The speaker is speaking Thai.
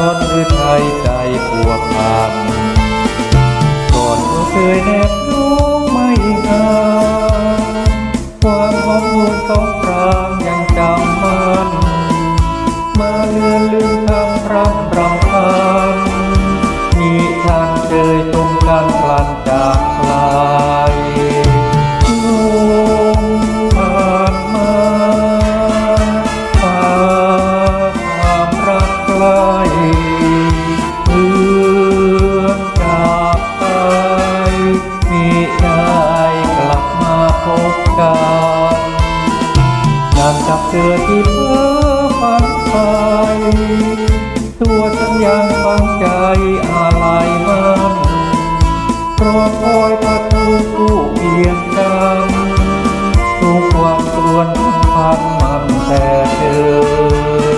อนอนหรือไทยใจปวดพันก่อนเราเคยแนบ เธอที่เพ้อฝันไปตัวฉันยังฟังใจอะไรมันรอคอยประตูผู้เพียงกันทุกความกรวนพันมันแต่เธอ